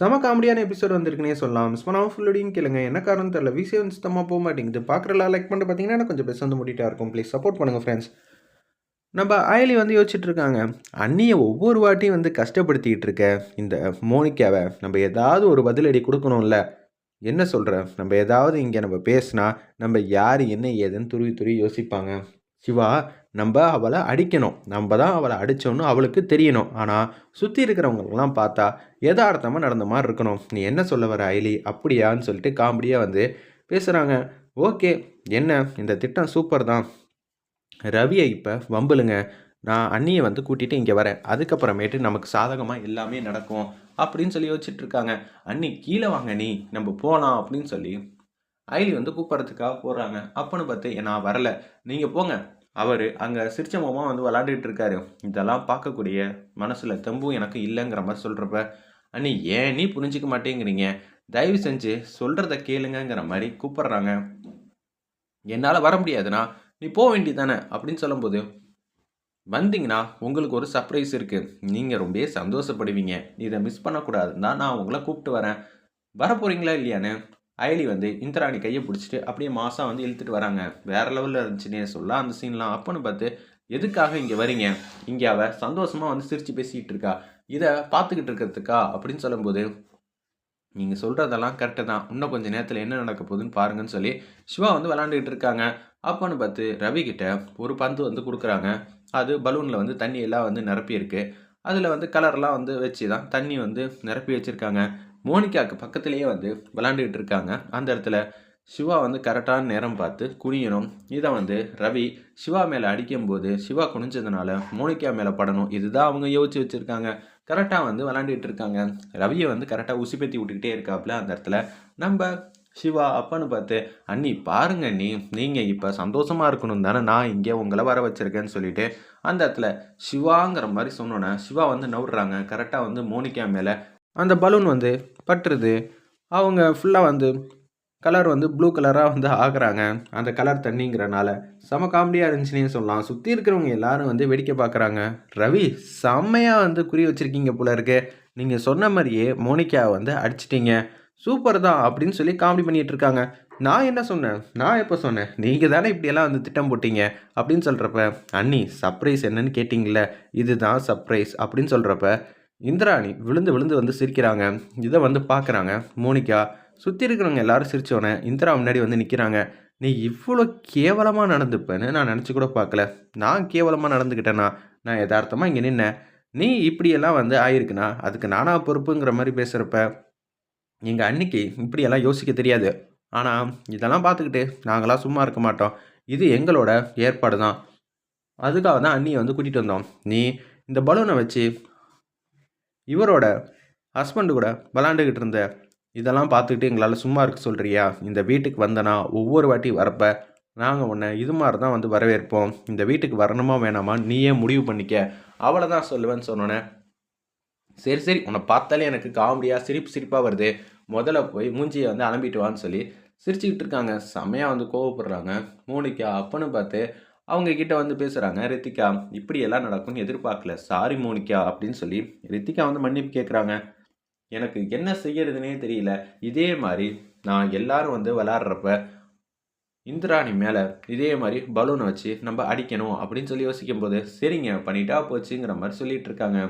செம காமெடியான எபிசோட் வந்திருக்குனே சொல்லலாம். மிஸ் பண்ணாமல் ஃபுல்லோடையும் கேளுங்க. என்ன காரணம் தெரியல. விஷயம் வந்து சுத்தமாக போக மாட்டேங்குது. பார்க்குறலாம் லைக் பண்ணிட்டு பார்த்தீங்கன்னா கொஞ்சம் பெஸ்ட் வந்து முடிட்டா இருக்கும். ப்ளீஸ் சப்போர்ட் பண்ணுங்கள் ஃப்ரெண்ட்ஸ் நம்ம ஆயிலி வந்து யோசிச்சுட்டு இருக்காங்க. அண்ணியை ஒவ்வொரு வாட்டியும் வந்து கஷ்டப்படுத்திக்கிட்டு இருக்க. இந்த மோனிக்காவை நம்ம ஏதாவது ஒரு பதிலடி கொடுக்கணும்ல. என்ன சொல்கிற நம்ம ஏதாவது இங்கே நம்ம பேசினா நம்ம யார் என்ன ஏதுன்னு துருவி துருவி யோசிப்பாங்க. சிவா நம்ம அவளை அடிக்கணும். நம்ம தான் அவளை அடித்தோன்னு அவளுக்கு தெரியணும். ஆனால் சுற்றி இருக்கிறவங்களுக்கெல்லாம் பார்த்தா யதார்த்தமாக நடந்த மாதிரி இருக்கணும். நீ என்ன சொல்ல வர ஐலி? அப்படியான்னு சொல்லிட்டு காமெடியாக வந்து பேசுகிறாங்க ஓகே என்ன? இந்த திட்டம் சூப்பர் தான். ரவியை இப்போ வம்புலுங்க. நான் அண்ணியை வந்து கூட்டிகிட்டு இங்கே வரேன். அதுக்கப்புறமேட்டு நமக்கு சாதகமாக எல்லாமே நடக்கும். அப்படின்னு சொல்லி யோசிச்சுட்டு இருக்காங்க. அண்ணி கீழே வாங்க நீ நம்ம போகலாம் அப்படின்னு சொல்லி ஐலி வந்து கூப்பிட்றதுக்காக போடுறாங்க அப்போன்னு பார்த்து நான் வரல. நீங்கள் போங்க. அவர் அங்கே சிரிச்ச முகமாக வந்து விளாண்டுட்டு இருக்காரு. இதெல்லாம் பார்க்கக்கூடிய மனசில் தெம்பும் எனக்கு இல்லைங்கிற மாதிரி சொல்கிறப்ப அண்ணி ஏன் நீ புரிஞ்சிக்க மாட்டேங்கிறீங்க? தயவு செஞ்சு சொல்கிறத கேளுங்கிற மாதிரி கூப்பிட்றாங்க. என்னால் வர முடியாதுண்ணா. நீ போக வேண்டியதானே அப்படின்னு சொல்லும்போது வந்தீங்கன்னா உங்களுக்கு ஒரு சர்ப்ரைஸ் இருக்குது நீங்கள் ரொம்ப சந்தோஷப்படுவீங்க. இதை மிஸ் பண்ணக்கூடாதுன்னு தான் நான் உங்களை கூப்பிட்டு வரேன். வர போகிறீங்களா இல்லையான்னு? அயலி வந்து இந்திராணி கையை பிடிச்சிட்டு அப்படியே மாதம் வந்து இழுத்துட்டு வராங்க. வேற லெவலில் இருந்துச்சுன்னே சொல்ல அந்த சீன்லாம் அப்பன்னு பார்த்து எதுக்காக இங்கே வரீங்க? இங்கே அவ சந்தோஷமாக வந்து சிரித்து பேசிகிட்டு இருக்கா. இதை பார்த்துக்கிட்டு இருக்கிறதுக்கா? அப்படின்னு சொல்லும்போது நீங்கள் சொல்கிறதெல்லாம் கரெக்டு தான். இன்னும் கொஞ்சம் நேரத்தில் என்ன நடக்க போகுதுன்னு பாருங்கன்னு சொல்லி சிவா வந்து விளாண்டுக்கிட்டு இருக்காங்க. அப்போன்னு பார்த்து ரவி ஒரு பந்து வந்து கொடுக்குறாங்க. அது பலூனில் வந்து தண்ணியெல்லாம் வந்து நிரப்பியிருக்கு. அதில் வந்து கலர்லாம் வந்து வச்சு தான் தண்ணி வந்து நிரப்பி வச்சுருக்காங்க. மோனிகாவுக்கு பக்கத்துலேயே வந்து விளாண்டுக்கிட்டு இருக்காங்க. அந்த இடத்துல சிவா வந்து கரெக்டான நேரம் பார்த்து குனியணும். இதை வந்து ரவி சிவா மேலே அடிக்கும்போது சிவா குனிஞ்சதுனால மோனிகா மேலே படணும். இதுதான் அவங்க யோசிச்சு வச்சுருக்காங்க. கரெக்டாக வந்து விளாண்டுட்டு இருக்காங்க. ரவியை வந்து கரெக்டாக உசிப்பத்தி விட்டுக்கிட்டே இருக்காப்புல அந்த இடத்துல. நம்ம சிவா அப்பான்னு பார்த்து அண்ணி பாருங்க அண்ணி நீங்கள் இப்போ சந்தோஷமாக இருக்கணும் தானே? நான் இங்கே உங்களை வர வச்சுருக்கேன்னு சொல்லிட்டு. அந்த இடத்துல சிவாங்கிற மாதிரி சொன்னோன்னே சிவா வந்து நவுடுறாங்க கரெக்டாக வந்து மோனிகா மேலே அந்த பலூன் வந்து பட்டுருது. அவங்க ஃபுல்லாக வந்து கலர் வந்து ப்ளூ கலராக வந்து ஆகுறாங்க. அந்த கலர் தண்ணிங்கிறனால செம காமெடியாக இருந்துச்சுன்னே சொல்லலாம். சுற்றி இருக்கிறவங்க எல்லாரும் வந்து வேடிக்கை பார்க்குறாங்க. ரவி செம்மையாக வந்து குறி வச்சுருக்கீங்க போல இருக்கு. நீங்கள் சொன்ன மாதிரியே மோனிகா வந்து அடிச்சிட்டிங்க. சூப்பர் தான் அப்படின்னு சொல்லி காமெடி பண்ணிகிட்டு இருக்காங்க. நான் என்ன சொன்னேன்? நான் எப்போ சொன்னேன்? நீங்கள் தானே இப்படியெல்லாம் வந்து திட்டம் போட்டீங்க? அப்படின்னு சொல்கிறப்ப அண்ணி சர்ப்ரைஸ் என்னன்னு கேட்டிங்கள இதுதான் சர்ப்ரைஸ் அப்படின்னு சொல்கிறப்ப இந்திராணி விழுந்து விழுந்து வந்து சிரிக்கிறாங்க. இதை வந்து பார்க்குறாங்க. மோனிகா சுற்றி இருக்கிறவங்க எல்லாரும் சிரித்தோடனே இந்திரா முன்னாடி வந்து நிற்கிறாங்க நீ இவ்வளோ கேவலமாக நடந்துப்பேன்னு நான் நினச்சி கூட பார்க்கல. நான் கேவலமாக நடந்துக்கிட்டேன்னா நான் யதார்த்தமாக இங்கே நின்னேன். நீ இப்படியெல்லாம் வந்து ஆயிருக்குண்ணா அதுக்கு நானாக பொறுப்புங்கிற மாதிரி பேசுகிறப்ப எங்கள் அன்னைக்கு இப்படியெல்லாம் யோசிக்க தெரியாது. ஆனால் இதெல்லாம் பார்த்துக்கிட்டு நாங்களாம் சும்மா இருக்க மாட்டோம். இது எங்களோட ஏற்பாடு தான் அதுக்காக தான் அண்ணியை வந்து கூட்டிகிட்டு வந்தோம். நீ இந்த பலூனை வச்சு இவரோட ஹஸ்பண்டு கூட விளாண்டுக்கிட்டு இருந்த இதெல்லாம் பார்த்துக்கிட்டு எங்களால் சும்மா இருக்க சொல்கிறியா இந்த வீட்டுக்கு வந்தனா ஒவ்வொரு வாட்டி வரப்ப நாங்கள் உன்னை இது மாதிரி தான் வந்து வரவேற்போம். இந்த வீட்டுக்கு வரணுமா வேணாமா? நீயே முடிவு பண்ணிக்க. அவளை தான் சொல்லுவேன்னு சொன்னோன்னே சரி சரி உன்னை பார்த்தாலே எனக்கு காமெடியாக சிரிப்பு சிரிப்பாக வருது. முதல்ல போய் மூஞ்சியை வந்து அலம்பிட்டு வான்னு சொல்லி சிரிச்சுக்கிட்டு இருக்காங்க. செம்மையாக வந்து கோவப்படுறாங்க. மோனிக்கா அப்பன்னு பார்த்து அவங்க கிட்ட வந்து பேசுகிறாங்க ரித்திகா இப்படியெல்லாம் நடக்கும்னு எதிர்பார்க்கல. சாரி மோனிகா அப்படின்னு சொல்லி ரித்திகா வந்து மன்னிப்பு கேட்குறாங்க எனக்கு என்ன செய்யறதுனே தெரியல. இதே மாதிரி நான் எல்லாரும் வந்து விளாட்றப்ப இந்திராணி மேலே இதே மாதிரி பலூனை வச்சு நம்ம அடிக்கணும் அப்படின்னு சொல்லி யோசிக்கும் போது சரிங்க பண்ணிட்டா போச்சுங்கிற மாதிரி சொல்லிட்டு இருக்காங்க.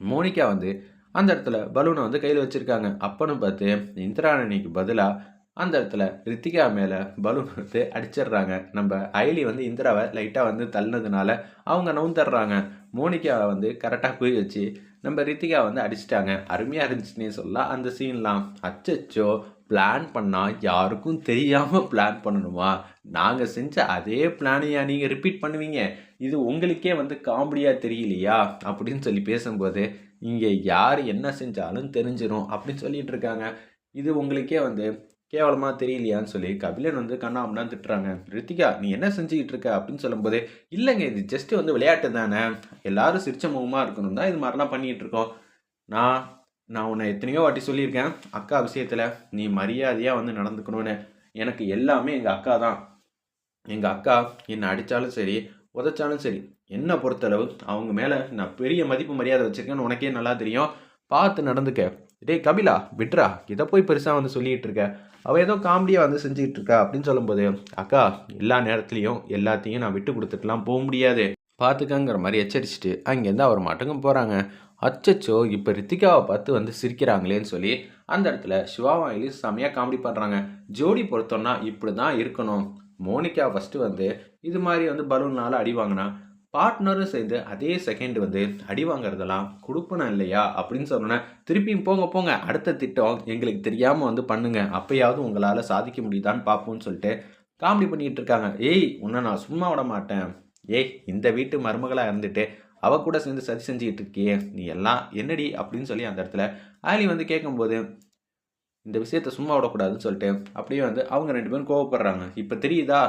மோனிகா வந்து அந்த இடத்துல பலூனை வந்து கையில் வச்சுருக்காங்க. அப்பன்னு பார்த்து இந்திராணிக்கு பதிலாக அந்த இடத்துல ரித்திகா மேலே பலூன் வந்து அடிச்சிடுறாங்க. நம்ம ஐலி வந்து இந்திராவை லைட்டாக வந்து தள்ளினதுனால அவங்க நவுந்துடுறாங்க. மோனிகாவை வந்து கரெக்டாக போய் வச்சு நம்ம ரித்திகா வந்து அடிச்சிட்டாங்க. அருமையாக இருந்துச்சுன்னே சொல்லலாம். அந்த சீன்லாம் அச்சச்சோ பிளான் பண்ணால் யாருக்கும் தெரியாமல் பிளான் பண்ணணுமா? நாங்கள் செஞ்ச அதே பிளானையா நீங்கள் ரிப்பீட் பண்ணுவீங்க. இது உங்களுக்கே வந்து காமெடியாக தெரியலையா? அப்படின்னு சொல்லி பேசும்போது இங்கே யார் என்ன செஞ்சாலும் தெரிஞ்சிடும் அப்படின்னு சொல்லிட்டு இருக்காங்க. இது உங்களுக்கே வந்து கேவலமாக தெரியலையான்னு சொல்லி கபிலன் வந்து கண்ணாமனா திட்டுறாங்க. ரித்திகா நீ என்ன செஞ்சுக்கிட்டு இருக்க அப்படின்னு சொல்லும்போது இல்லைங்க இது ஜஸ்ட்டு வந்து விளையாட்டு தானே. எல்லாரும் சிரிச்ச முகமாக இருக்கணும் தான் இது மாதிரிலாம் பண்ணிகிட்டு இருக்கோம். நான் நான் உன்னை எத்தனையோ வாட்டி சொல்லியிருக்கேன். அக்கா விஷயத்தில் நீ மரியாதையாக வந்து நடந்துக்கணும்னு. எனக்கு எல்லாமே எங்கள் அக்கா தான். எங்கள் அக்கா என்னை அடித்தாலும் சரி உதைச்சாலும் சரி என்னை பொறுத்தளவு அவங்க மேலே நான் பெரிய மதிப்பு மரியாதை வச்சுருக்கேன்னு உனக்கே நல்லா தெரியும். பார்த்து நடந்துக்க. டேய் கபிலா விட்றா. இதை போய் பெருசாக வந்து சொல்லிகிட்டு இருக்க. அவள் ஏதோ காமெடியாக வந்து செஞ்சுக்கிட்டு இருக்கா. அப்படின்னு சொல்லும்போது அக்கா எல்லா நேரத்துலையும் எல்லாத்தையும் நான் விட்டு கொடுத்துட்டுலாம் போக முடியாது. பார்த்துக்கங்கிற மாதிரி எச்சரிச்சிட்டு அங்கேருந்து அவர் மாட்டுக்கும் போகிறாங்க அச்சச்சோ இப்போ ரித்திகாவை பார்த்து வந்து சிரிக்கிறாங்களேன்னு சொல்லி அந்த இடத்துல சிவாவாயிலி செமையாக காமெடி பண்ணுறாங்க ஜோடி பொறுத்தோன்னா இப்படி தான் இருக்கணும். மோனிகா ஃபஸ்ட்டு வந்து இது மாதிரி வந்து பலூனால் அடி வாங்கினா பார்ட்னரும் சேர்ந்து அதே செகண்ட் வந்து அடி வாங்குறதெல்லாம் கொடுப்பணும் இல்லையா அப்படின்னு சொன்னோன்னே திருப்பியும் போங்க போங்க அடுத்த திட்டம் எங்களுக்கு தெரியாமல் வந்து பண்ணுங்க. அப்பயாவது உங்களால் சாதிக்க முடியுதான்னு பார்ப்போம்னு சொல்லிட்டு காமெடி பண்ணிக்கிட்டு இருக்காங்க. ஏய் உன்னை நான் சும்மா விட மாட்டேன். ஏய் இந்த வீட்டு மருமகளாக இருந்துட்டு அவ கூட சேர்ந்து சதி செஞ்சுக்கிட்டு இருக்கியே. நீ எல்லாம் என்னடி அப்படின்னு சொல்லி அந்த இடத்துல ஆலி வந்து கேட்கும்போது இந்த விஷயத்த சும்மா விடக்கூடாதுன்னு சொல்லிட்டு அப்படியே வந்து அவங்க ரெண்டு பேரும் கோவப்படுறாங்க. இப்போ தெரியுதா?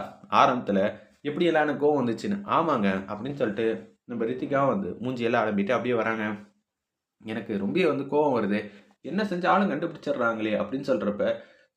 ஆரம்பத்தில் எப்படியெல்லாம் எனக்கு கோவம் வந்துச்சுன்னு? ஆமாங்க அப்படின்னு சொல்லிட்டு நம்ம ரித்திகாவும் வந்து மூஞ்சியெல்லாம் அலம்பிட்டு அப்படியே வராங்க. எனக்கு ரொம்ப வந்து கோவம் வருது. என்ன செஞ்சாலும் கண்டுபிடிச்சிடுறாங்களே அப்படின்னு சொல்கிறப்ப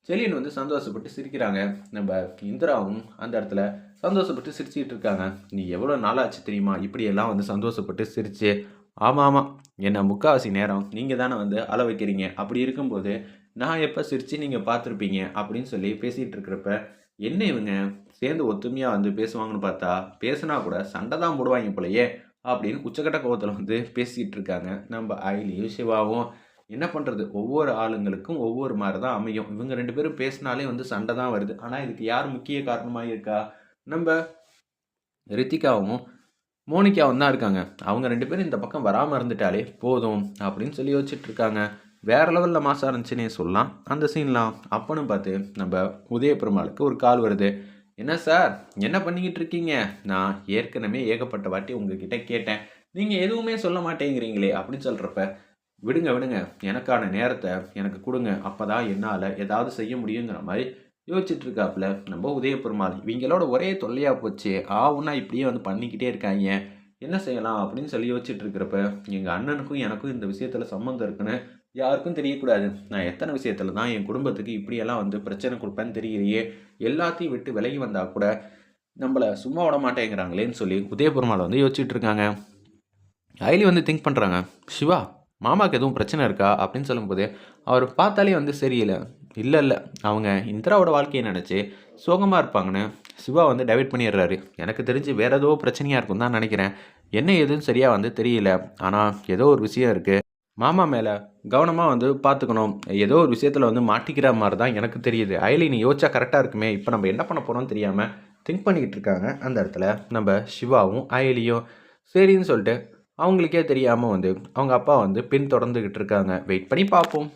செலியன் வந்து சந்தோஷப்பட்டு சிரிக்கிறாங்க. நம்ம இந்திராவும் அந்த இடத்துல சந்தோஷப்பட்டு சிரிச்சிக்கிட்டு இருக்காங்க. நீ எவ்வளோ நாளாச்சு தெரியுமா? இப்படியெல்லாம் வந்து சந்தோஷப்பட்டு சிரிச்சு. ஆமாம் ஆமாம் என்ன முக்காவாசி நேரம் நீங்கள் தானே வந்து அள வைக்கிறீங்க. அப்படி இருக்கும்போது நான் எப்போ சிரித்து நீங்கள் பார்த்துருப்பீங்க அப்படின்னு சொல்லி பேசிகிட்டு இருக்கிறப்ப என்ன இவங்க? சேர்ந்து ஒத்துமையாக வந்து பேசுவாங்கன்னு பார்த்தா பேசுனா கூட சண்டை தான் போடுவாங்க போலையே அப்படின்னு உச்சக்கட்ட கோவத்தில் வந்து பேசிக்கிட்டு இருக்காங்க. நம்ம ஐலியும் சிவாவும். என்ன பண்ணுறது ஒவ்வொரு ஆளுங்களுக்கும் ஒவ்வொரு மாதிரி தான் அமையும். இவங்க ரெண்டு பேரும் பேசினாலே வந்து சண்டை தான் வருது. ஆனால் இதுக்கு யார் முக்கிய காரணமாக இருக்கா? நம்ம ரித்திகாவும் மோனிகாவும் தான் இருக்காங்க. அவங்க ரெண்டு பேரும் இந்த பக்கம் வராமல் இருந்துட்டாலே போதும் அப்படின்னு சொல்லி யோசிச்சுட்டு இருக்காங்க. வேறு லெவலில் மாசம் இருந்துச்சுன்னே சொல்லலாம். அந்த சீன்லாம் அப்பன்னு பார்த்து நம்ம உதய பெருமாளுக்கு ஒரு கால் வருது. என்ன சார் என்ன பண்ணிக்கிட்டு இருக்கீங்க? நான் ஏற்கனவே ஏகப்பட்ட வாட்டி உங்ககிட்ட கேட்டேன். நீங்கள் எதுவுமே சொல்ல மாட்டேங்கிறீங்களே அப்படின்னு சொல்கிறப்ப விடுங்க விடுங்க. எனக்கான நேரத்தை எனக்கு கொடுங்க. அப்போ தான் என்னால் ஏதாவது செய்ய முடியுங்கிற மாதிரி யோசிச்சுட்டு இருக்காப்புல நம்ம உதய பெருமாள் இவங்களோட ஒரே தொல்லையாக போச்சு. ஆவுன்னா இப்படியே வந்து பண்ணிக்கிட்டே இருக்காங்க. என்ன செய்யலாம்? அப்படின்னு சொல்லி யோசிச்சுட்டு இருக்கிறப்ப எங்கள் அண்ணனுக்கும் எனக்கும் இந்த விஷயத்தில் சம்மந்தம் இருக்குன்னு யாருக்கும் தெரியக்கூடாது. நான் எத்தனை விஷயத்தில் தான் என் குடும்பத்துக்கு இப்படியெல்லாம் வந்து பிரச்சனை கொடுப்பேன்னு தெரியலையே. எல்லாத்தையும் விட்டு விலகி வந்தால் கூட நம்மளை சும்மா விட மாட்டேங்கிறாங்களேன்னு சொல்லி உதயபெருமாள் வந்து யோசிச்சுட்டு இருக்காங்க. ஐலி வந்து திங்க் பண்ணுறாங்க சிவா மாமாவுக்கு எதுவும் பிரச்சனை இருக்கா? அப்படின்னு சொல்லும்போது அவர் பார்த்தாலே வந்து சரியில்லை. இல்லை இல்லை. அவங்க இந்திராவோட வாழ்க்கையை நினச்சி சோகமாக இருப்பாங்கன்னு சிவா வந்து டைவர்ட் பண்ணிடுறாரு. எனக்கு தெரிஞ்சு வேறு ஏதோ பிரச்சனையாக இருக்கும் தான் நினைக்கிறேன். என்ன எதுவும் சரியாக வந்து தெரியல. ஆனால் ஏதோ ஒரு விஷயம் இருக்குது மாமா மேலே கவனமாக வந்து பார்த்துக்கணும் ஏதோ ஒரு விஷயத்தில் வந்து மாட்டிக்கிற மாதிரி தான் எனக்கு தெரியுது. அயலி நீ யோசிச்சா கரெக்டாக இருக்குமே. இப்போ நம்ம என்ன பண்ண போகிறோம்னு தெரியாமல் திங்க் பண்ணிக்கிட்டு இருக்காங்க. அந்த இடத்துல நம்ம சிவாவும் அயலியும் சரின்னு சொல்லிட்டு அவங்களுக்கே தெரியாமல் வந்து அவங்க அப்பா வந்து பின் தொடர்ந்துக்கிட்டு இருக்காங்க. வெயிட் பண்ணி பார்ப்போம்